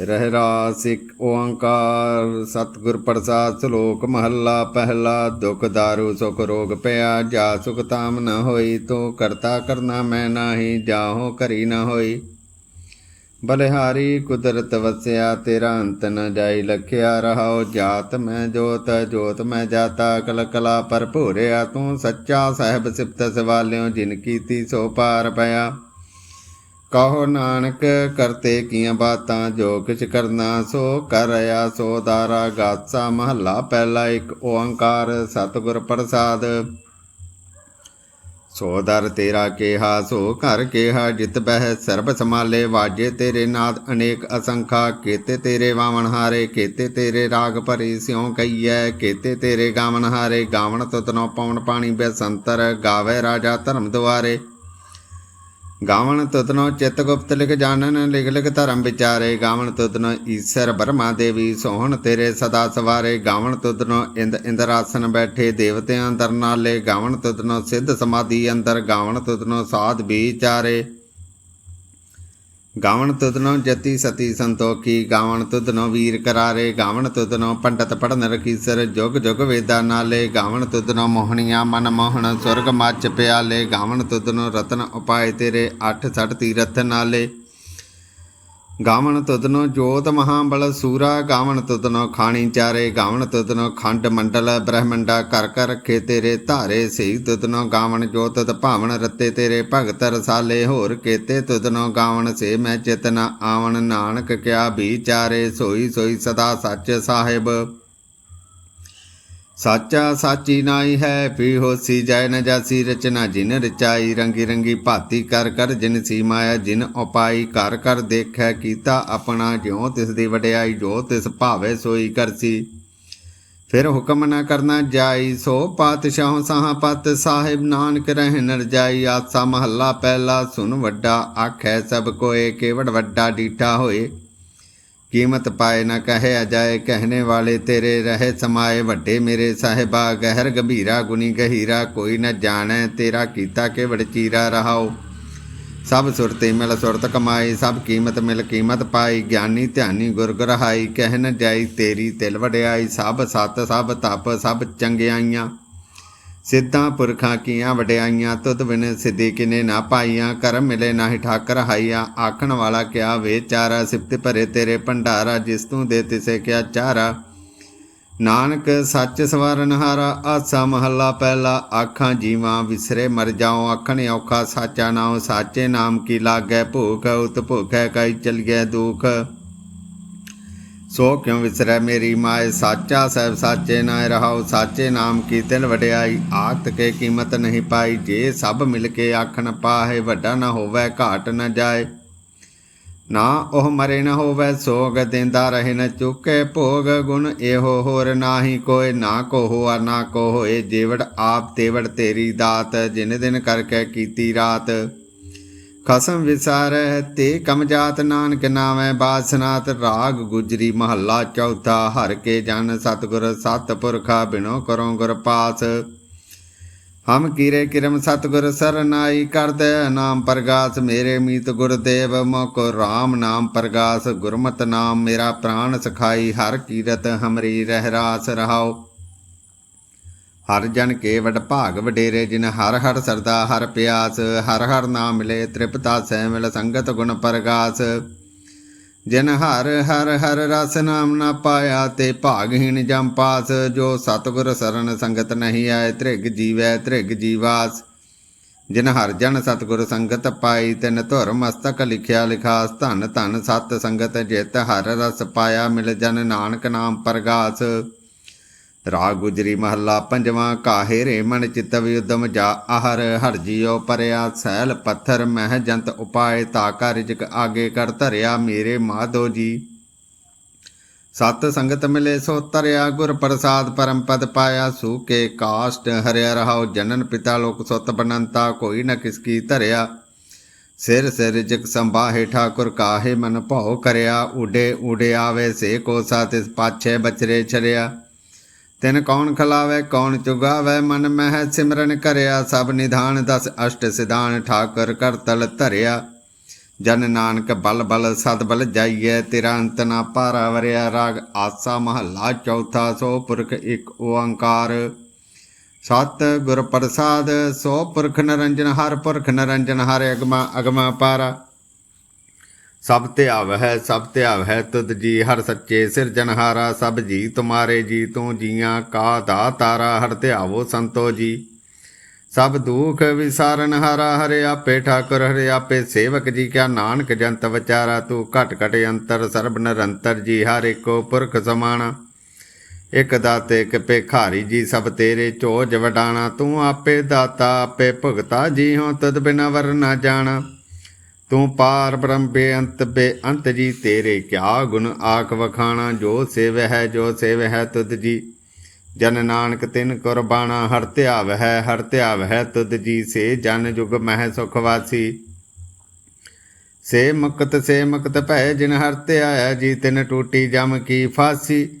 ਰਹਿਰਾ ਰਾਸ ਇੱਕ ਓੰਕਾਰ, ਸਤਿਗੁਰ ਪ੍ਰਸਾਦ ਸ਼ਲੋਕ ਮਹੱਲਾ ਪਹਿਲਾ, ਦੁਖ ਦਾਰੂ, ਸੁਖ ਰੋਗ ਪਿਆ, ਜਾ ਸੁਖ ਤਾਮ ਨ ਹੋਈ, ਤੋ ਕਰਤਾ ਕਰਨਾ ਮੈਂ ਨਾਹੀ, ਜਾਹੋ ਕਰੀ ਨ ਹੋਈ। ਬਲਿਹਾਰੀ ਕੁਦਰਤ ਵਸਿਆ, ਤੇਰਾ ਅੰਤ ਨ ਜਾਈ ਲਖਿਆ, ਰਹਾਉ ਜਾਤ ਮੈਂ ਜੋਤ ਜੋਤ ਮੈਂ ਜਾਤਾ ਕਲ ਕਲਾ ਭਰਪੂਰਿਆ, ਤੂੰ ਸੱਚਾ ਸਾਹਿਬ ਸਿਫਤ ਸਵਾਲਿਓ, ਜਿਨ ਕੀਤੀ ਸੋ ਪਾਰ ਪਿਆ। ਕਹੋ ਨਾਨਕ, ਕਰਤੇ ਕੀਆਂ ਬਾਤਾਂ ਜੋ ਕਿਛ ਕਰਨਾ ਸੋ ਕਰ ਰਿਆ ਸੋ ਦਾਰਾ ਗਾਸਾ ਮਹੱਲਾ, ਪਹਿਲਾ ਇੱਕ ਓੰਕਾਰ ਸਤਿਗੁਰ ਪ੍ਰਸਾਦ। ਸੋ ਦਰ ਤੇਰਾ ਕੇਹਾ, ਸੋ ਘਰ ਕੇਹਾ, ਜਿਤ ਬਹਿ ਸਰਬ ਸਮਾਲੇ ਵਾਜੇ ਤੇਰੇ ਨਾਦ ਅਨੇਕ ਅਸੰਖਾ, ਕੀਤੇ ਤੇਰੇ ਵਾਵਣ ਹਾਰੇ, ਕੀਤੇ ਤੇਰੇ ਰਾਗ ਭਰੀ ਸਿਉ ਕਈਐ ਕੀਤੇ ਤੇਰੇ ਗਾਵਨ ਹਾਰੇ, ਗਾਵਣ ਤੁਤਨੋ ਪਵਨ ਪਾਣੀ ਬੈਸੰਤਰ, ਗਾਵੇ ਰਾਜਾ ਧਰਮ ਦੁਆਰੇ। ਗਾਵਣ ਤੁਤਨੋ ਚਿਤ ਗੁਪਤ ਲਿਖ ਜਾਣਨ, ਲਿਖ ਲਿਖ ਧਰਮ ਵਿਚਾਰੇ। ਗਾਵਣ ਤੁਤਨੋ ਈਸ਼ਰ ਬਰਮਾ ਦੇਵੀ ਸੋਹਣ ਤੇਰੇ ਸਦਾ ਸਵਾਰੇ। ਗਾਵਣ ਤੁਤਨੋ ਇੰਦ ਇੰਦਰਾਸਨ ਬੈਠੇ ਦੇਵਤਿਆਂ ਅੰਦਰ ਨਾਲੇ। ਗਾਵਣ ਤੁਤਨੋ ਸਿੱਧ ਸਮਾਧੀ ਅੰਦਰ। ਗਾਵਣ ਤੁਤਨੋ ਸਾਧ ਵਿਚਾਰੇ। ਗਾਵਣ ਤੁਧਨੋ ਜਤੀ ਸਤੀ ਸੰਤੋਖੀ, ਗਾਵਣ ਤੁਧਨੋ ਵੀਰ ਕਰਾਰੇ, ਗਾਵਣ ਤੁਧਨੋ ਪੰਡਤ ਪੜਨ ਰਖੀਸਰ, ਜੁਗ ਜੁਗ ਵੇਦਾ ਨਾਲੇ, ਗਾਵਣ ਤੁਧਨੋ ਮੋਹਣੀਆਂ, ਮਨ ਮੋਹਣ ਸੁਰਗ ਮੱਚ ਪਿਆਲੇ, ਗਾਵਣ ਤੁਧਨੋ ਰਤਨ ਉਪਾਏ ਤੇਰੇ, ਅੱਠ ਸੱਠ ਤੀਰਥ ਨਾਲੇ। ਗਾਵਣ ਤੁਧਨੋ ਜੋਤ ਮਹਾਬਲ ਸੂਰਾ, ਗਾਵਣ ਤੁਧਨੋ ਖਾਣੀ ਚਾਰੇ, ਗਾਵਣ ਤੁਧਨੋ ਖੰਡ ਮੰਡਲ, ਬ੍ਰਹਮੰਡਾ ਕਰ ਕਰ ਰੱਖੇ ਤੇਰੇ ਧਾਰੇ ਸਹੀ ਤੁਧਨੋ ਗਾਵਣ ਜੋਤ ਤਤ ਭਾਵਨ ਰਤੇ ਤੇਰੇ, ਭਗਤ ਰਸਾਲੇ ਹੋਰ ਕੇਤੇ ਤੁਧਨੋ ਗਾਵਣ ਸੇ ਮੈਂ ਚਿਤਨਾ ਆਵਣ, ਨਾਨਕ ਕਿਆ ਵਿਚਾਰੇ ਸੋਈ ਸੋਈ ਸਦਾ ਸੱਚ ਸਾਹਿਬ। ਸਾਚਾ ਸਾਚੀ ਨਾਈ ਹੈ ਪੀ ਹੋਸੀ ਜੈ ਨ ਜਾਸੀ ਰਚਨਾ, ਜਿਨ ਰਚਾਈ ਰੰਗੀ ਰੰਗੀ ਭਾਤੀ ਕਰ ਕਰ, ਜਿਨ ਸੀ ਮਾਇਆ, ਜਿਨ ਉਪਾਈ ਕਰ ਕਰ, ਦੇਖੈ ਕੀਤਾ ਆਪਣਾ ਜਿਉ, ਤਿਸ ਦੀ ਵਡਿਆਈ ਜੋ ਤਿਸ ਭਾਵੇ ਸੋਈ ਕਰਸੀ। ਫਿਰ ਹੁਕਮ ਨਾ ਕਰਨਾ ਜਾਈ, ਸੋ ਪਾਤਸ਼ਾਹ ਸਾਹ ਪਤ ਸਾਹਿਬ, ਨਾਨਕ ਰਹਿ ਨਰ ਜਾਈ, ਆਸਾ ਮਹੱਲਾ ਪਹਿਲਾ ਸੁਨ ਵੱਡਾ, ਆਖੈ ਸਭ ਕੋਏ, ਕੇਵੜ ਵੱਡਾ ਡੀਠਾ ਹੋਏ। ਕੀਮਤ ਪਾਏ ਨਾ ਕਹੇ ਜਾਏ ਕਹਿਣੇ ਵਾਲੇ ਤੇਰੇ ਰਹੇ ਸਮਾਏ, ਵੱਡੇ ਮੇਰੇ ਸਾਹਿਬਾ, ਗਹਿਰ ਗੰਭੀਰਾ ਗੁਨੀ ਗਹੀਰਾ, ਕੋਈ ਨਾ ਜਾਣੈ ਤੇਰਾ ਕੀਤਾ ਕੇ ਵਡਚੀਰਾ ਰਹਾਓ ਸਭ ਸੁਰਤੇ ਮਿਲ ਸੁਰਤ ਕਮਾਈ, ਸਭ ਕੀਮਤ ਮਿਲ ਕੀਮਤ ਪਾਈ, ਗਿਆਨੀ ਧਿਆਨੀ ਗੁਰ ਗ੍ਰਹਾਈ, ਕਹਿ ਨ ਜਾਈ ਤੇਰੀ ਤਿਲ ਵਡਿਆਈ, ਸਭ ਸਤ ਸਭ ਤਪ ਸਭ ਚੰਗਿਆਈਆਂ। ਸਿੱਧਾਂ ਪੁਰਖਾਂ ਕੀਆਂ ਵਡਿਆਈਆਂ, ਤੁਧ ਬਿਨ ਸਿੱਧੀ ਕਿਨੇ ਨਾ ਪਾਈਆਂ, ਕਰਮ ਮਿਲੇ ਨਾਹੀ ਠਾਕਰ ਹਾਈਆਂ। ਆਖਣ ਵਾਲਾ ਕਿਆ ਵੇਚਾਰਾ ਸਿਫਤ ਭਰੇ ਤੇਰੇ ਭੰਡਾਰਾ, ਜਿਸ ਤੂੰ ਦੇ ਤਿਸੇ ਕਿਆ ਚਾਰਾ। ਨਾਨਕ ਸੱਚ ਸਵਰਨ ਹਾਰਾ, ਆਸਾ ਮਹੱਲਾ ਪਹਿਲਾ। ਆਖਾਂ ਜੀਵਾਂ ਵਿਸਰੇ ਮਰ ਜਾਉ, ਆਖਣ ਔਖਾ ਸਾਚਾ ਨਾਉ, ਸਾਚੇ ਨਾਮ ਕੀ ਲਾਗੈ ਭੂਖ ਉਤ ਭੁਖੈ ਕਈ ਚਲ ਗਿਆ ਦੁਖ। ਸੋ ਕਿਉ ਵਿਸਰੈ ਮੇਰੀ ਮਾਏ? ਸਾਚਾ ਸਹਿਬ ਸਾਚੇ ਨਾਇ ਰਹਾਉ, ਸਾਚੇ ਨਾਮ ਕੀ ਤਿਲ ਵਡਿਆਈ? ਆਖਤ ਕੇ ਕੀਮਤ ਨਹੀਂ ਪਾਈ, ਜੇ ਸਭ ਮਿਲ ਕੇ ਆਖਣ ਪਾਹੇ, ਵੱਡਾ ਨਾ ਹੋਵੇ, ਘਾਟ ਨਾ ਜਾਏ। ਨਾ ਉਹ ਮਰੇ ਨਾ ਹੋਵੇ, ਸੋਗ ਦਿੰਦਾ ਰਹੇ ਨਾ ਚੁੱਕੇ, ਭੋਗ ਗੁਣ ਇਹੋ ਹੋਰ ਨਾਹੀ ਕੋਏ। ਨਾ ਕੋ ਹੋਆ ਨਾ ਕੋ ਹੋਏ ਜੀਵੜ ਆਪ ਤੇਵੜ ਤੇਰੀ ਦਾਤ, ਜਿਨ ਦਿਨ ਕਰਕੇ ਕੀਤੀ ਰਾਤ। ਖਸਮ ਵਿਸਾਰੈ, ਤੇ ਕਮਜਾਤ ਨਾਨਕ ਨਾਮੈ, ਬਾਸਨਾਤ ਰਾਗ ਗੁਜਰੀ ਮਹੱਲਾ ਚੌਥਾ, ਹਰ ਕੇ ਜਨ ਸਤਗੁਰ ਸਤਪੁਰਖਾ ਬਿਨੋ ਕਰੋ ਗੁਰ ਪਾਸ। ਹਮ ਕੀਰੇ ਕਿਰਮ ਸਤਗੁਰ ਸਰਨਾਈ ਕਰਦੈ, ਨਾਮ ਪ੍ਰਗਾਸ ਮੇਰੇ ਮੀਤ ਗੁਰਦੇਵ ਮੋਕੋ RAM ਨਾਮ ਪ੍ਰਗਾਸ, ਗੁਰਮਤ ਨਾਮ ਮੇਰਾ ਪ੍ਰਾਨ ਸਖਾਈ, ਹਰ ਕੀਰਤ ਹਮਰੀ ਰਹਿ ਰਾਸ ਰਹਾਓ ਹਰ ਜਨ ਕੇ ਵਡ ਭਾਗ ਵਡੇਰੇ, ਜਿਨ ਹਰ ਹਰ ਸਰਦਾ ਹਰ ਪਿਆਸ, ਹਰ ਹਰ ਨਾਮ ਮਿਲੇ ਤ੍ਰਿਪਤਾ ਸੈ ਮਿਲ ਸੰਗਤ ਗੁਣ ਪ੍ਰਗਾਸ। ਜਿਨ ਹਰ ਹਰ ਹਰ ਰਸ ਨਾਮ ਨਾ ਪਾਇਆ ਤੇ ਭਾਗਹੀਣ ਜਮ ਪਾਸ, ਜੋ ਸਤਗੁਰ ਸਰਨ ਸੰਗਤ ਨਹੀਂ ਆਏ ਤ੍ਰਿਗ ਜੀਵੈ ਤ੍ਰਿਗ ਜੀਵਾਸ। ਜਿਨ ਹਰ ਜਨ ਸਤਗੁਰ ਸੰਗਤ ਪਾਈ, ਤਿਨ ਧੁਰ ਮਸਤਕ ਲਿਖਿਆ ਲਿਖਾਸ, ਧਨ ਧਨ ਸਤ ਸੰਗਤ ਜਿਤ ਹਰ ਰਸ ਪਾਇਆ, ਮਿਲ ਜਨ ਨਾਨਕ ਨਾਮ ਪ੍ਰਗਾਸ। ਰਾਗ ਗੁਜਰੀ ਮਹੱਲਾ ਪੰਜਵਾਂ, ਕਾਹੇ ਰੇ ਮਨ ਚਿਤ ਵਿਉਦਮ ਜਾ ਆਹਰ ਹਰ ਜੀਉ ਪਰਿਆ ਸੈਲ ਪੱਥਰ, ਮਹਿ ਜੰਤ ਉਪਾਏ ਤਾ ਕਾ ਆਗੇ ਕਰ ਧਰਿਆ ਮੇਰੇ ਮਾਧੋ ਜੀ। ਸਤ ਸੰਗਤ ਮਿਲੇ ਸੋ ਤਰਿਆ, ਗੁਰ ਪ੍ਰਸਾਦ ਪਰਮ ਪਦ ਪਾਇਆ ਸੂਕੇ ਕਾਸ਼ਟ ਹਰਿਆ ਰਹਾਉ, ਜਨਨ ਪਿਤਾ ਲੋਕ ਸੁਤ ਬਨੰਤਾ, ਕੋਈ ਨ ਕਿਸ ਕੀ ਧਰਿਆ। ਸਿਰ ਸਿਰ ਜਗ ਸੰਭਾਹੇ ਠਾਕੁਰ ਕਾਹੇ ਮਨ ਭਉ ਕਰਿਆ, ਉਡੇ ਉਡੇ ਆਵੇ, ਸੇ ਕੋ ਸਾਤਿਸ ਪਾਛੇ ਬਚਰੇ ਛਰਿਆ ਤਿਨ ਕੌਣ ਖਲਾਵੇ, ਕੌਣ ਚੁਗਾਵੇ? ਮਨ ਮਹਿ ਸਿਮਰਨ ਕਰਿਆ, ਸਭ ਨਿਧਾਨ ਦਸ ਅਸ਼ਟ ਸਿਧਾਨ ਠਾਕਰ ਕਰਤਲ ਧਰਿਆ। ਜਨ ਨਾਨਕ ਬਲ ਬਲ ਸਦ ਬਲ ਜਾਈਐ, ਤੇਰਾ ਅੰਤ ਨਾ ਪਾਰਾ ਵਰਿਆ। ਰਾਗ ਆਸਾ ਮਹੱਲਾ ਚੌਥਾ, ਸੋ ਪੁਰਖ ਇੱਕ ਓੰਕਾਰ। ਸਤ ਗੁਰ ਪ੍ਰਸਾਦ, ਸੋ ਪੁਰਖ ਨਰੰਜਨ, ਹਰ ਪੁਰਖ ਨਰੰਜਨ, ਹਰ ਅਗਮਾ ਅਗਮਾ ਪਾਰਾ। ਸਭ ਧਿਆਵ ਹੈ, ਸਭ ਧਿਆਵ ਹੈ, ਤੁਧ ਜੀ ਹਰ ਸੱਚੇ ਸਿਰਜਨਹਾਰਾ ਸਭ ਜੀ ਤੁਮਾਰੇ ਜੀ, ਤੂੰ ਜੀਆਂ ਕਾ ਦਾ ਤਾਰਾ, ਹਰ ਧਿਆਵੋ ਸੰਤੋ ਜੀ। ਸਭ ਦੁਖ ਵਿਸਾਰਨ ਹਾਰਾ, ਹਰੇ ਆਪੇ ਠਾਕੁਰ, ਹਰੇ ਆਪੇ ਸੇਵਕ ਜੀ, ਕਿਆ ਨਾਨਕ ਜੰਤ ਵਿਚਾਰਾ, ਤੂੰ ਘਟ ਘਟ ਅੰਤਰ, ਸਰਬ ਨਿਰੰਤਰ ਜੀ, ਹਰ ਏਕੋ ਪੁਰਖ ਸਮਾਣਾ। ਇਕ ਦਾਤੇ, ਇਕ ਭੇਖਾਰੀ ਜੀ, ਸਭ ਤੇਰੇ ਚੋਜ ਵਡਾਣਾ, ਤੂੰ ਆਪੇ ਦਾਤਾ, ਆਪੇ ਭੁਗਤਾ ਜੀ ਹੋ ਤਦ ਬਿਨਾ ਵਰ ਨਾ ਜਾਣਾ। ਤੂੰ ਪਾਰ ਬ੍ਰਹਮ ਬੇਅੰਤ ਬੇਅੰਤ ਜੀ, ਤੇਰੇ ਕਿਆ ਗੁਣ ਆਖ ਵਖਾਣਾ, ਜੋ ਸੇਵ ਹੈ, ਜੋ ਸੇਵ ਹੈ ਤੁਧ ਜੀ। ਜਨ ਨਾਨਕ ਤਿਨ ਕੁਰਬਾਨਾ, ਹਰ ਧਿਆਵ ਹੈ, ਹਰ ਧਿਆਵ ਹੈ ਤੁਧ ਜੀ। ਸੇ ਜਨ ਜੁਗ ਮਹਿ ਸੁਖ ਵਾਸੀ। ਸੇ ਮੁਕਤ ਸੇ ਮੁਕਤ ਭੈ ਜਿਨ ਹਰ ਧਿਆਇਆ, ਜੀ ਤਿਨ ਟੂਟੀ ਜਮ ਕੀ ਫਾਸੀ।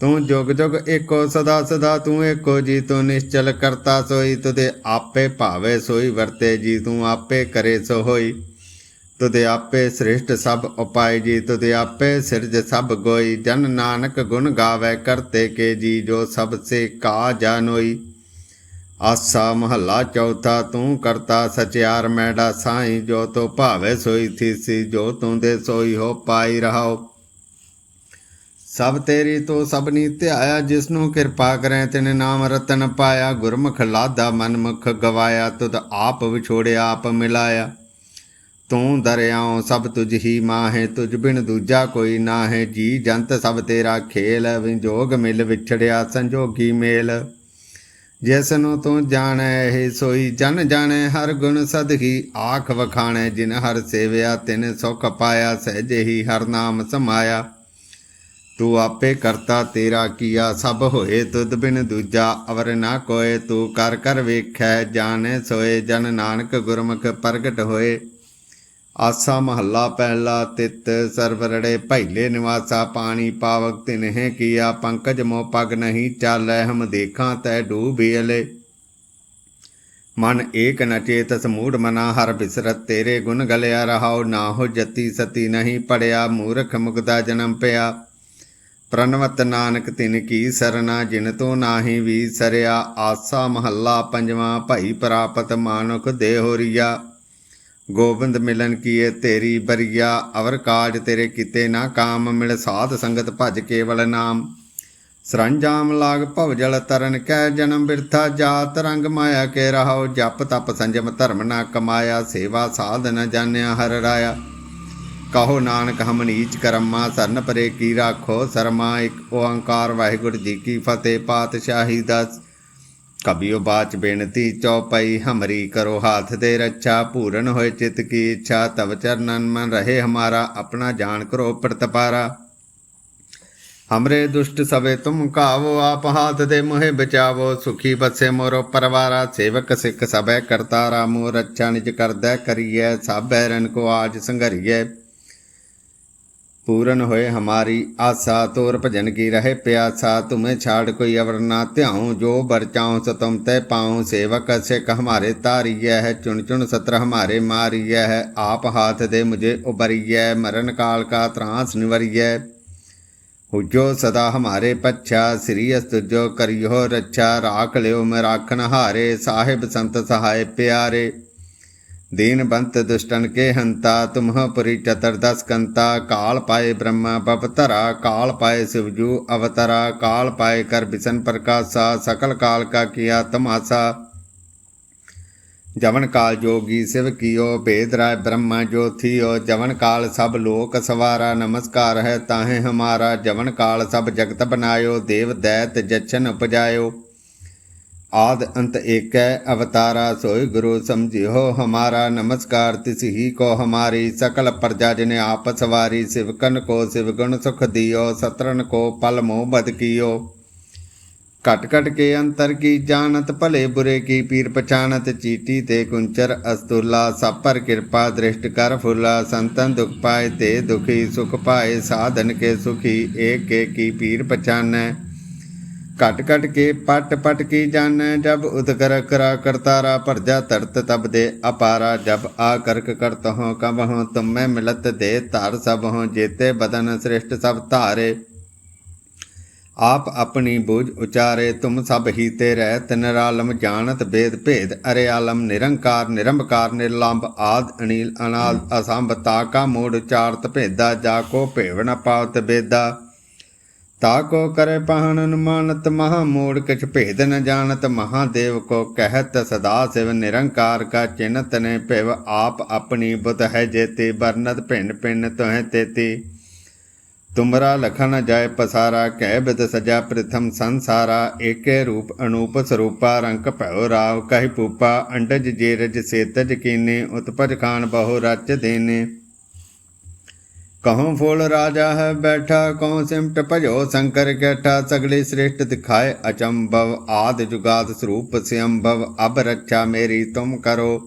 ਤੂੰ ਜੁਗ ਜੁਗ ਏਕੋ, ਸਦਾ ਸਦਾ ਤੂੰ ਏਕੋ, ਜੀ ਤੂੰ ਨਿਸ਼ਚਲ ਕਰਤਾ ਸੋਈ। ਤੁਦੇ ਆਪੇ ਭਾਵੇ ਸੋਈ, ਵਰਤੇ ਜੀ ਤੂੰ ਆਪੇ ਕਰੇ ਸੋ ਹੋਈ ਤੁਦੇ ਆਪੇ ਸ੍ਰਿਸ਼ਟ ਸਭ ਉਪਾਏ ਜੀ, ਤੁਦੇ ਆਪੇ ਸਿਰਜ ਸਭ ਗੋਈ। ਜਨ ਨਾਨਕ ਗੁਣ ਗਾਵੇ ਕਰਤੇ ਕੇ ਜੀ, ਜੋ ਸਭ ਸੇ ਕਾ ਜਾਨੋਈ ਆਸਾ ਮਹੱਲਾ ਚੌਥਾ, ਤੂੰ ਕਰਤਾ ਸਚਿਆਰ ਮੈਡਾ ਸਾਈ। ਜੋ ਤੋ ਭਾਵੇ ਸੋਈ ਥੀਸੀ, ਜੋ ਤੂੰ ਦੇ ਸੋਈ ਹੋ ਪਾਈ ਰਹਾਓ ਸਭ ਤੇਰੀ ਤੋ ਸਭਨੀ ਧਿਆਇਆ, ਜਿਸਨੂੰ ਕਿਰਪਾ ਕਰੈ ਤਿਨ ਨਾਮ ਰਤਨ ਪਾਇਆ। ਗੁਰਮੁਖ ਲਾਦਾ ਮਨਮੁਖ ਗਵਾਇਆ, ਤੁਧ ਆਪ ਵਿਛੋੜਿਆ, ਆਪ ਮਿਲਾਇਆ। ਤੂੰ ਦਰਿਆਉ ਸਭ ਤੁਝ ਹੀ ਮਾਹੇ, ਤੁਝ ਬਿਨ ਦੂਜਾ ਕੋਈ ਨਾ ਹੈ ਜੀ ਜੰਤ ਸਭ ਤੇਰਾ ਖੇਲ, ਵਿਜੋਗ ਮਿਲ ਵਿਛੜਿਆ, ਸੰਜੋਗੀ ਮੇਲ। ਜਿਸ ਨੂੰ ਤੂੰ ਜਾਣੈ, ਇਹ ਸੋਈ ਜਨ ਜਾਣੈ। ਹਰ ਗੁਣ ਸਦ ਹੀ ਆਖ ਵਖਾਣੈ, ਜਿਨ ਹਰ ਸੇਵਿਆ, ਤਿਨ ਸੁਖ ਪਾਇਆ, ਸਹਿਜੇ ਹੀ ਹਰ ਨਾਮ ਸਮਾਇਆ। ਤੂੰ ਆਪੇ ਕਰਤਾ ਤੇਰਾ ਕੀਆ ਸਭ ਹੋਏ ਤੁਧ ਬਿਨ ਦੂਜਾ, ਅਵਰ ਨਾ ਕੋਏ, ਤੂੰ ਕਰ ਕਰ ਵੇਖੈ, ਜਾਣੈ ਸੋਏ, ਜਨ ਨਾਨਕ ਗੁਰਮੁਖ ਪ੍ਰਗਟ ਹੋਏ। ਆਸਾ ਮਹੱਲਾ ਪਹਿਲਾ ਤਿਤ ਸਰਵਰੜੇ ਭੈਲੇ ਨਿਵਾਸਾ, ਪਾਣੀ ਪਾਵਕ ਤਿਨਹਿ ਕੀਆ, ਪੰਕਜ ਮੋ ਪਗ ਨਹੀਂ ਚਾਲੈ, ਹਮ ਦੇਖਾਂ ਤੈ ਡੂਬੀਲੇ ਮਨ ਏਕ ਨ ਚੇਤਸ ਮੂੜ ਮਨਾ, ਹਰ ਬਿਸਰਤ ਤੇਰੇ ਗੁਣ ਗਲਿਆ ਰਹਾਉ, ਨਾ ਹੋ ਜਤੀ ਸਤੀ ਨਹੀਂ ਪੜਿਆ, ਮੂਰਖ ਮੁਕਦਾ ਜਨਮ ਪਿਆ। ਪ੍ਰਣਵਤ ਨਾਨਕ ਤਿਨ ਕੀ ਸਰਨਾ, ਜਿਨ ਤੋ ਨਾਹੀ ਵੀ ਸਰਿਆ, ਆਸਾ ਮਹੱਲਾ ਪੰਜਵਾਂ, ਭਾਈ ਪ੍ਰਾਪਤ ਮਾਨੁਖ ਦੇਹੋਰੀਆ ਗੋਬਿੰਦ ਮਿਲਨ ਕੀਏ ਤੇਰੀ ਬਰੀਆ, ਅਵਰ ਕਾਜ ਤੇਰੇ ਕੀਤੇ ਨਾ ਕਾਮ, ਮਿਲ ਸਾਧ ਸੰਗਤ ਭਜ ਕੇਵਲ ਨਾਮ। ਸਰੰਜਾਮ ਲਾਗ ਭਵ ਜਲ ਤਰਨ, ਕੈ ਜਨਮ ਬਿਰਥਾ ਜਾਤ ਰੰਗ ਮਾਇਆ ਕੇ ਰਹਾਉ। ਜਪ ਤਪ ਸੰਜਮ ਧਰਮ ਨਾ ਕਮਾਇਆ, ਸੇਵਾ ਸਾਧ ਨ ਜਾਣਿਆ ਹਰ ਰਾਇਆ। ਕਹੋ ਨਾਨਕ ਹਮ ਨੀਚ ਕਰਮਾ, ਸਰਨ ਪਰੇ ਕੀ ਰਾਖੋ? ਸਰਮਾ ਇੱਕ ਓੰਕਾਰ, ਵਾਹਿਗੁਰੂ ਜੀ ਕੀ ਫਤਿਹ। ਪਾਤਸ਼ਾਹੀ ਦਸ, ਕਬਿਓ ਬਾਚ ਬੇਨਤੀ ਚੌਪਈ, ਹਮਰੀ ਕਰੋ ਹਾਥ ਦੇ ਰੱਛਾ, ਪੂਰਨ ਹੋਏ ਚਿਤ ਕੀ ਇੱਛਾ, ਤਵ ਚਰਨਨ ਮਨ ਰਹੇ ਹਮਾਰਾ, ਆਪਣਾ ਜਾਣ ਕਰੋ ਪ੍ਰਤਪਾਰਾ ਹਮਰੇ ਦੁਸ਼ਟ ਸਵੇ ਤੁਮ ਕਾਵੋ ਆਪ ਹਾਥ ਦੇ ਮੁਹਿ ਬਚਾਵੋ, ਸੁਖੀ ਬਸੇ ਮੋਰੋ ਪਰਵਾਰਾ, ਸੇਵਕ ਸਿੱਖ ਸਭੈ ਕਰਤਾਰਾ ਮੋ ਰੱਛਾ ਨਿਜ ਕਰਦਾ ਕਰੀਐ ਸਭ ਰਨ ਕੋ ਆਜ ਸੰਘਰੀਐ। पूरन होए हमारी आशा तोर भजन की रहे प्यासा तुम्हें छाड़ कोई अवर ना त्याऊं जो बरचाऊं सो तुम तय पाऊं सेवक सिख हमारे तारिय है चुन चुन सत्र हमारे मारिय है आप हाथ दे मुझे उबरिय मरण काल का त्रास निवरिय हुजो सदा हमारे पच्छा श्री तुजो करियो रक्षा राख लियो मैं राखन हारे साहिब संत सहाय प्यारे दीनबंत दुष्टन के हंता तुम्ह पुरी चतुर्दश कंता काल पाए ब्रह्म बपतरा काल पाए शिवजू अवतरा काल पाए कर बिसन प्रकाशा सकल काल का किया तमाशा जवन काल जोगी शिव कियो भेद राय ब्रह्मा जो थियो जवन काल सब लोक सवारा नमस्कार है ताहे हमारा जवन काल सब जगत बनायो देव दैत जच्छन उपजायो आद अंत एक अवतारा सोय गुरु समझिहो हमारा नमस्कार तिस ही को हमारी सकल प्रजा जिन आप सवारी शिवकन को शिवगुण सुख दियो सतरन को पल मोह बद कियो कट कट के अंतर की जानत भले बुरे की पीर पछाणत चीटी ते कुंचर अस्तुला सब पर कृपा दृष्ट कर फुला संतन दुख पाए ते दुखी सुख पाए साधन के सुखी एक के की पीर पहचान ਘਟ ਘਟ ਕੇ ਪਟ ਪਟ ਕੀ ਜਾਣੈ, ਜਬ ਉਦਕਰ ਕਰਾ ਕਰਤਾਰਾ ਭਰਜਾ ਤਰਤ ਤਬ ਦੇ ਅਪਾਰਾ, ਜਬ ਆ ਕਰਕ ਕਰਤ ਹੋ ਕਬ ਹੋ ਤੁਮੈ ਮਿਲਤ ਦੇ ਧਾਰ ਸਭ ਹੋ ਜੇਤੇ ਬਦਨ ਸ੍ਰਿਸ਼ਟ ਸਭ ਧਾਰੇ। ਆਪ ਆਪਣੀ ਬੂਝ ਉਚਾਰੇ, ਤੁਮ ਸਭ ਹੀ ਤੇ ਰਹਿ ਤਿਨਰਾਲਮ ਜਾਣਤ ਬੇਦ ਭੇਦ ਅਰੇ ਆਲਮ ਨਿਰੰਕਾਰ ਨਿਰੰਭਕਾਰ ਨਿਰਲੰਭ ਆਦ ਅਨੀਲ ਅਨਾਦ, ਅਸੰਭ ਤਾਕਾ ਮੂੜ, ਉਚਾਰਤ ਭੇਦਾ, ਜਾ ਕੋ ਭੇਵਨ ਪਾਵਤ ਬੇਦਾ। ਤਾ ਕੋ ਕਰੇ ਪਹਨ ਅਨੁਮਾਨਤ, ਮਹਾ ਮੂੜ ਕਿਛ ਭੇਦ ਨ ਜਾਣਤ ਮਹਾਦੇਵ ਕੋ ਕਹਿਤ, ਸਦਾ ਸਿਵ ਨਿਰੰਕਾਰ ਕਾ ਚਿਨਤ ਨੇ ਭਿਵ, ਆਪ ਆਪਣੀ ਬੁਧ ਹੈ ਜੇਤੇ ਬਰਨਤ ਭਿੰਨ ਭਿੰਨ ਤੋਹਿ ਤੇਤੀ। ਤੁਮਰਾ ਲਖਨ ਜਾਏ ਪਸਾਰਾ, ਕਹਿ ਬਿਦ ਸਜਾ ਪ੍ਰਥਮ ਸੰਸਾਰਾ, ਏਕੇ ਰੂਪ ਅਨੂਪ ਸਰੂਪਾ ਰੰਗ ਭਇਓ ਰਾਵ, ਕਹਿ ਪੂਪਾ, ਅੰਡਜ ਜੇਰਜ ਸੇਤਜ ਕੀਨੇ, ਉਤਪਜ ਖਾਨ ਬਹੁ ਰਚ ਦੇਨੇ। ਕਹੋਂ ਫੂਲ ਰਾਜਾ ਹੈ ਬੈਠਾ, ਕਹੋਂ ਸਿਮਟ ਭਜੋ ਸ਼ੰਕਰ ਕੈਠਾ, ਸਗਲੇ ਸ੍ਰੇਸ਼ਟ ਦਿਖਾਏ ਅਚੰਭਵ, ਆਦ ਜੁਗਾਦ ਸਰੂਪ ਸਿਅੰਭਵ, ਅਬ ਰੱਛਾ ਮੇਰੀ ਤੁਮ ਕਰੋ।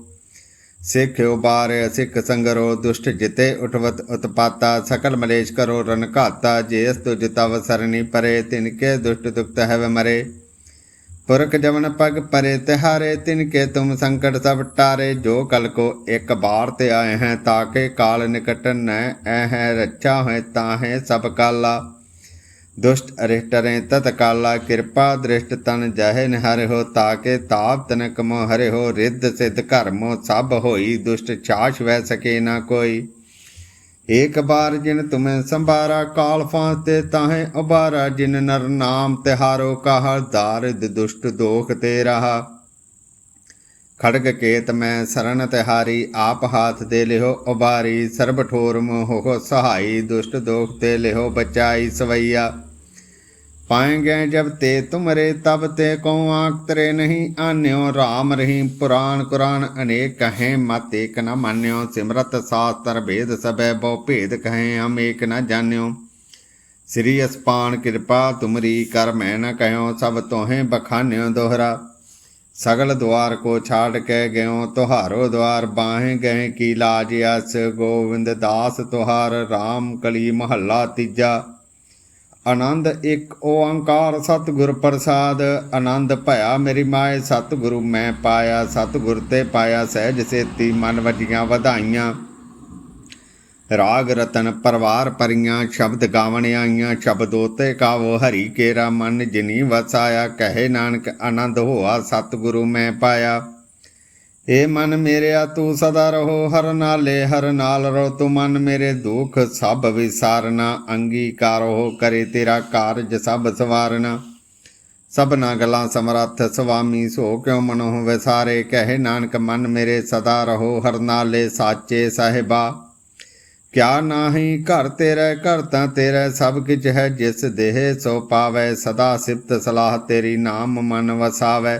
ਸਿੱਖ ਉਬਾਰ ਸਿੱਖ ਸੰਗਰੋ, ਦੁਸ਼ਟ ਜਿਤੇ ਉਠਵਤ ਉਤਪਾਤਾ, ਸਕਲ ਮਲੇਸ਼ ਕਰੋ ਰਨ ਘਾਤਾ ਜੇਸ ਤੁਜ ਤਵ ਸਰਨੀ ਪਰੇ, ਤਿਨ ਕੇ ਦੁਸ਼ਟ ਦੁਖਤ ਹੈ ਮਰੇ। ਪੁਰਖ ਜਮਨ ਪਗ ਪਰੇ ਤਿਹਾਰੇ ਤਿਨਕੇ ਤੁਮ ਸੰਕਟ ਸਭ ਟਾਰੇ। ਜੋ ਕਲ ਕੋ ਇੱਕ ਬਾਰ ਤੇ ਆਏ ਹੈ ਤਾਕੇ ਕਾਲ ਨਿਕਟ ਨੈ ਐ ਹੈ ਰੱਛਾ ਹੋਏ ਤਾਹੇ ਸਭ ਕਾਲਾ। ਦੁਸ਼ਟ ਅਰਿਸ਼ਟਰੇ ਤਤ ਕਾਲਾ, ਕਿਰਪਾ ਦ੍ਰਿਸ਼ਟ ਤਨ ਜਹਿ ਨਿਹਰਿ ਹੋ ਤਾਕੇ ਤਾਪ ਤਨ ਕਮੋ ਹਰੇ ਹੋ, ਰਿੱਧ ਸਿਧ ਕਰਮੋ ਸਭ ਹੋਈ। ਦੁਸ਼ਟ ਛਾਛ ਵੈ ਸਕੇ ਨਾ ਕੋਈ। ਏਕ ਬਾਰ ਜਿਨ ਤੁਮੈ ਸੰਭਾਰਾ ਕਾਲ ਫਾਂਸ ਤੇ ਤਾਹੇ ਉਬਾਰਾ ਜਿਨ ਨਰ ਨਾਮ ਤਿਹਾਰੋ ਕਹਾ ਦਾਰਿਦ ਦੁਸ਼ਟ ਦੋਖ ਤੇ ਰਹਾ ਖੜਗ ਕੇਤ ਮੈਂ ਸਰਣ ਤਿਹਾਰੀ, ਆਪ ਹਾਥ ਦੇ ਲਿਹੋ ਉਬਾਰੀ ਸਰਬ ਠੋਰ ਮੋਹ ਸਹਾਈ, ਦੁਸ਼ਟ ਦੋਖ ਤੇ ਲਿਹੋ ਬਚਾਈ ਸਵਈਆ। पाएंगे जब ते तुमरे तब ते को आंख तरे नहीं आन्यो राम रहीम पुराण कुरान अनेक कहें मत एक न मान्यो सिमरत शास्त्र भेद सबै बहु भेद कहें हम एक न जान्यो श्री अस्पान कृपा तुमरी कर मैं न कहो सब तोहें बखान्यो दोहरा सगल द्वार को छाड़ के गयो तुहारो द्वार बाहें गए की लाज यस गोविंद दास तुहार राम कली महल्ला तीजा ਆਨੰਦ ਇੱਕ ਓੰਕਾਰ ਸਤਿਗੁਰ ਪ੍ਰਸਾਦ। ਆਨੰਦ ਭਇਆ ਮੇਰੀ ਮਾਏ, ਸਤਿਗੁਰੂ ਮੈਂ ਪਾਇਆ, ਸਤਿਗੁਰ ਤੇ ਪਾਇਆ ਸਹਿਜ ਸੇਤੀ, ਮਨ ਵਜੀਆਂ ਵਧਾਈਆਂ। ਰਾਗ ਰਤਨ ਪਰਵਾਰ ਪਰੀਆਂ, ਸ਼ਬਦ ਗਾਵਣ ਆਈਆਂ, ਸ਼ਬਦੋ ਤੇ ਕਾਵੋ ਹਰੀ ਕੇਰਾ, ਮਨ ਜਿਨੀ ਵਸਾਇਆ, ਕਹੇ ਨਾਨਕ ਆਨੰਦ ਹੋਆ, ਸਤਿਗੁਰੂ ਮੈਂ ਪਾਇਆ। ਏ ਮਨ ਮੇਰਿਆ ਤੂੰ ਸਦਾ ਰਹੋ, ਹਰ ਨਾਲੇ ਹਰ ਨਾਲ ਰੋ ਤੂੰ ਮਨ ਮੇਰੇ ਦੁਖ ਸਭ ਵਿਸਾਰਨਾ, ਅੰਗੀਕਾਰ ਕਰੇ ਤੇਰਾ ਕਾਰਜ ਸਭ ਸਵਾਰਨਾ। ਸਭਨਾ ਗਲਾਂ ਸਮਰੱਥ ਸੁਆਮੀ, ਸੋ ਕਿਉ ਮਨੋ ਵਿਸਾਰੇ? ਕਹੇ ਨਾਨਕ, ਮਨ ਮੇਰੇ ਸਦਾ ਰਹੋ, ਹਰ ਨਾਲੇ ਸਾਚੇ ਸਾਹਿਬਾ। ਕਿਆ ਨਾਹੀ ਘਰ ਤੇਰਾ, ਘਰ ਤਾਂ ਤੇਰਾ, ਸਭ ਕਿਛ ਹੈ ਜਿਸ ਦੇਹ ਸੋ ਪਾਵੇ। ਸਦਾ ਸਿਫਤ ਸਲਾਹ ਤੇਰੀ ਨਾਮ ਮਨ ਵਸਾਵੇ।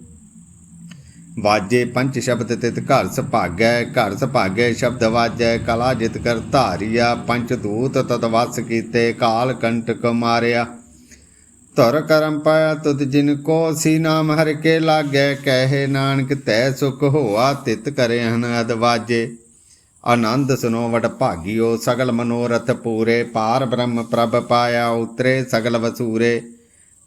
ਵਾਜੇ ਪੰਜ ਸ਼ਬਦ ਤਿਤ ਘਰ ਸੁਭਾਗੈ ਘਰ ਸੁਭਾਗੈ ਸ਼ਬਦ ਵਾਜੈ, ਕਲਾ ਜਿਤ ਕਰ ਧਾਰਿਆ ਪੰਚ ਦੂਤ ਤਤ ਵਸ ਕੀਤੇ, ਕਾਲ ਕੰਟਕ ਮਾਰਿਆ। ਧਰ ਕਰਮ ਪਾਇਆ ਤੁਧ ਜਿਨ ਕੋ, ਸੀ ਨਾਮ ਹਰ ਕੇ ਲਾਗੈ, ਕਹਿ ਨਾਨਕ ਤੈ ਸੁਖ ਹੋਆ, ਤਿਤ ਕਰੇ ਹਨ ਅਦ ਆਨੰਦ ਸੁਨੋ ਵਡ ਭਾਗਿਓ, ਸਗਲ ਮਨੋਰਥ ਪੂਰੇ, ਪਾਰ ਬ੍ਰਹਮ ਪ੍ਰਭ ਪਾਇਆ ਉਤਰੇ, ਸਗਲ ਵਸੂਰੇ।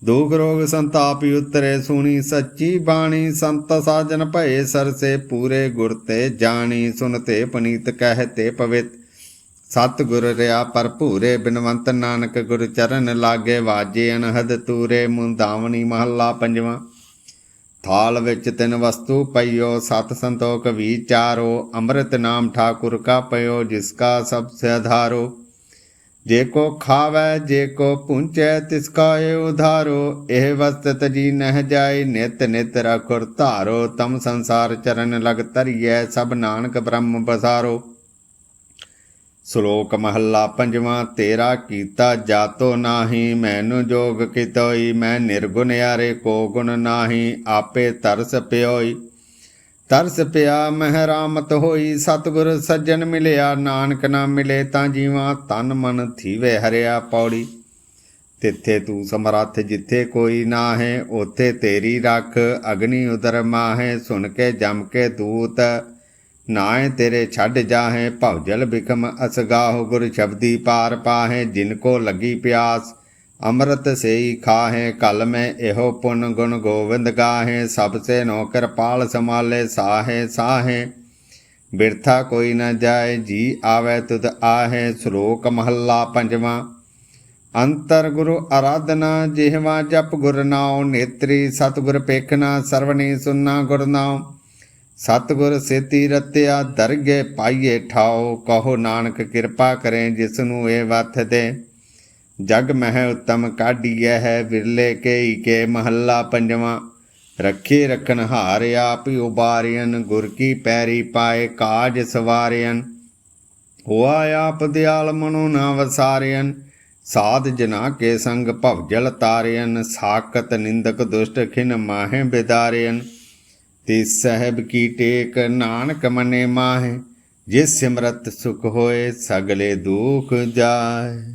ਦੁਖ ਰੋਗ ਸੰਤਾਪ ਉਤਰੇ, ਸੁਣੀ ਸੱਚੀ ਬਾਣੀ। ਸੰਤ ਸਾਜਨ ਭਏ ਸਰਸੇ ਪੂਰੇ ਗੁਰ ਤੇ ਜਾਣੀ। ਸੁਨ ਸੁਨਤੇ ਪਨੀਤ ਕਹਤੇ ਪਵਿੱਤ। ਸਤ ਗੁਰ ਰਿਆ ਭਰਪੂਰੇ, ਬਿਨਵੰਤ ਨਾਨਕ ਗੁਰ ਚਰਨ ਲਾਗੇ ਵਾਜੇ, ਅਨਹਦ ਤੂਰੇ ਮੁੰਦਾਵਣੀ ਮਹੱਲਾ ਪੰਜਵਾਂ। ਥਾਲ ਵਿੱਚ ਤਿੰਨ ਵਸਤੂ ਪਈਓ, ਸਤ ਸੰਤੋਖ ਵਿਚਾਰੋ ਅੰਮ੍ਰਿਤ ਨਾਮ ਠਾਕੁਰ ਕਾ ਪਇਓ, ਜਿਸ ਕਾ ਸਭ ਸੇ ਆਧਾਰੋ ਜੇ ਕੋ ਖਾਵੈ, ਜੇ ਕੋ ਪੁੰਚੈ ਤਿਸ ਕਾ ਏ ਉਧਾਰੋ। ਇਹ ਵਸਤ ਤਜੀ ਨਹਿ ਜਾਏ, ਨਿਤ ਨਿਤ ਰਖੁਰ ਧਾਰੋ। ਤਮ ਸੰਸਾਰ ਚਰਨ ਲਗ ਧਰੀਐ, ਸਭ ਨਾਨਕ ਬ੍ਰਹਮ ਬਸਾਰੋ। ਸ਼ਲੋਕ ਮਹੱਲਾ ਪੰਜਵਾਂ, ਤੇਰਾ ਕੀਤਾ ਜਾਤੋ ਨਾਹੀ, ਮੈਨੂੰ ਜੋਗ ਕਿਤੋਈ, ਮੈਂ ਨਿਰਗੁਣ ਯਾਰੇ ਕੋ ਗੁਣ ਨਾਹੀ, ਆਪੇ ਤਰਸ ਪਿਓਈ। ਤਰਸ ਪਿਆ ਮਹਿਰਾਮਤ ਹੋਈ, ਸਤਿਗੁਰ ਸੱਜਣ ਮਿਲਿਆ, ਨਾਨਕ ਨਾ ਮਿਲੇ ਤਾਂ ਜੀਵਾਂ ਤਨ ਮਨ ਥੀਵੇ ਹਰਿਆ ਪੌੜੀ। ਤਿੱਥੇ ਤੂੰ ਸਮਰੱਥ ਜਿੱਥੇ ਕੋਈ ਨਾ ਹੈ ਉਥੇ ਤੇਰੀ ਰੱਖ, ਅਗਨੀ ਉਦਰ ਮਾਹੇ, ਸੁਣ ਕੇ ਜਮ ਕੇ ਦੂਤ ਨਾਏ ਤੇਰੇ ਛੱਡ ਜਾਹੇ ਭਵਜਲ ਬਿਕਮ ਅਸਗਾਹ ਗੁਰ ਸ਼ਬਦੀ ਪਾਰ ਪਾਹੇ, ਜਿਨ ਕੋ ਲੱਗੀ ਪਿਆਸ ਅੰਮ੍ਰਿਤ ਸੇਈ ਖਾਹੇ ਕਲ ਮੈਂ ਇਹੋ ਪੁਨ ਗੁਣ ਗੋਵਿੰਦ ਗਾਹੇ, ਸਭ ਸੇ ਨੋ ਕਿਰਪਾਲ ਸਮਾਲੇ ਸਾਹੇ ਸਾਹੇ। ਬਿਰਥਾ ਕੋਈ ਨਾ ਜਾਏ, ਜੀ ਆਵੇ ਤੁਧ ਆਹੇ, ਸ਼ਲੋਕ ਮਹੱਲਾ ਪੰਜਵਾਂ। ਅੰਤਰ ਗੁਰੂ ਆਰਾਧਨਾ ਜਿਹਵਾ ਜਪ ਗੁਰ ਨਾਉ, ਨੇਤਰੀ ਸਤਿਗੁਰ ਪੇਖਣਾ, ਸਰਵਣੀ ਸੁਨਣਾ ਗੁਰ ਨਾਉ। ਸਤਿਗੁਰ ਸੇਤੀ ਰਤਿਆ, ਦਰਗੇ ਪਾਈਏ ਠਾਓ ਕਹੋ ਨਾਨਕ ਕਿਰਪਾ ਕਰੇ ਜਿਸ ਨੂੰ ਇਹ ਵਥ ਦੇ। ਜਗ ਮਹਿ ਉਤਮ ਕਾਢੀਐ ਹੈ ਵਿਰਲੇ ਕੇ ਕੇ ਮਹੱਲਾ ਪੰਜਵਾਂ। ਰੱਖੇ ਰਖਨ ਹਾਰ ਆਪ ਉਬਾਰਿਆਨ ਗੁਰ ਕੀ ਪੈਰੀ ਪਾਏ ਕਾਜ ਸਵਾਰਿਆਨ ਹੋਆ ਆਪ ਦਿਆਲ ਮਨੋ ਨਾ ਵਸਾਰਿਆਨ ਸਾਧ ਜਨਾ ਕੇ ਸੰਗ ਭਵਜਲ ਤਾਰਿਆਨ ਸਾਕਤ ਨਿੰਦਕ ਦੁਸ਼ਟ ਖਿਨ ਮਾਹੇ ਬਿਦਾਰਿਆਨ ਤੇ ਸਹਿਬ ਕੀ ਟੇਕ ਨਾਨਕ ਮਨੇ ਮਾਹੇ ਜੇ ਸਿਮਰਤ ਸੁਖ ਹੋਏ ਸਗਲੇ ਦੁਖ ਜਾਏ।